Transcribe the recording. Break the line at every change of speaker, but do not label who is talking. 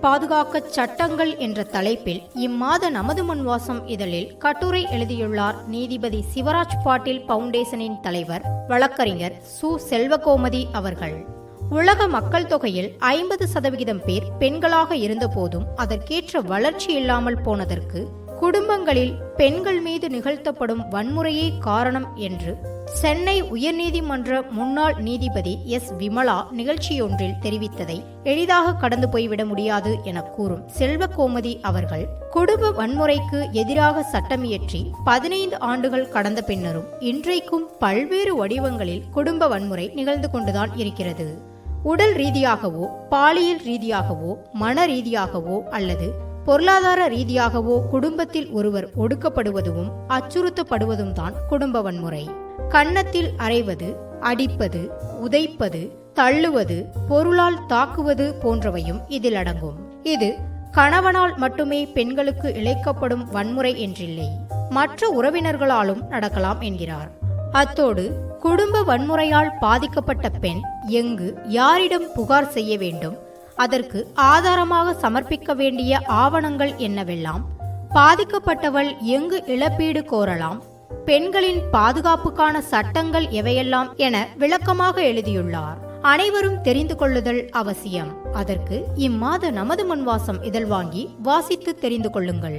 பாதுகாக்க சட்டங்கள் என்ற தலைப்பில் இம்மாத நமது முன்வாசம் இதழில் கட்டுரை எழுதியுள்ளார் நீதிபதி சிவராஜ் பாட்டீல் பவுண்டேஷனின் தலைவர் வழக்கறிஞர் சு. செல்வகோமதி அவர்கள். உலக மக்கள் தொகையில் ஐம்பது சதவிகிதம் பேர் பெண்களாக இருந்தபோதும் அதற்கேற்ற வளர்ச்சி இல்லாமல் போனதற்கு குடும்பங்களில் பெண்கள் மீது நிகழ்த்தப்படும் வன்முறையே காரணம் என்று சென்னை உயர்நீதிமன்ற முன்னாள் நீதிபதி எஸ். விமலா நிகழ்ச்சியொன்றில் தெரிவித்ததை எளிதாக கடந்து போய்விட முடியாது என கூறும் செல்வகோமதி அவர்கள் குடும்ப வன்முறைக்கு எதிராக சட்டமியற்றி பதினைந்து ஆண்டுகள் கடந்த பின்னரும் இன்றைக்கும் பல்வேறு வடிவங்களில் குடும்ப வன்முறை நிகழ்ந்து கொண்டுதான் இருக்கிறது. உடல் ரீதியாகவோ பாலியல் ரீதியாகவோ மன ரீதியாகவோ அல்லது பொருளாதார ரீதியாகவோ குடும்பத்தில் ஒருவர் ஒடுக்கப்படுவதும் அச்சுறுத்தப்படுவதும் தான் குடும்ப வன்முறை. கன்னத்தில் அறைவது அடிப்பது உதைப்பது தள்ளுவது பொருளால் தாக்குவது போன்றவையும் இதில் அடங்கும். இது கணவனால் மட்டுமே பெண்களுக்கு இழைக்கப்படும் வன்முறை என்றில்லை. மற்ற உறவினர்களாலும் நடக்கலாம் என்கிறார். அத்தோடு குடும்ப வன்முறையால் பாதிக்கப்பட்ட பெண் எங்கு யாரிடம் புகார் செய்ய வேண்டும் அதற்கு ஆதாரமாக சமர்ப்பிக்க வேண்டிய ஆவணங்கள் என்னவெல்லாம்? பாதிக்கப்பட்டவள் எங்கு இழப்பீடு கோரலாம்? பெண்களின் பாதுகாப்புக்கான சட்டங்கள் எவையெல்லாம் என விளக்கமாக எழுதியுள்ளார். அனைவரும் தெரிந்து கொள்ளுதல் அவசியம். அதற்கு இம்மாத நமது முன்வாசம் இதழ் வாங்கி வாசித்து தெரிந்து கொள்ளுங்கள்.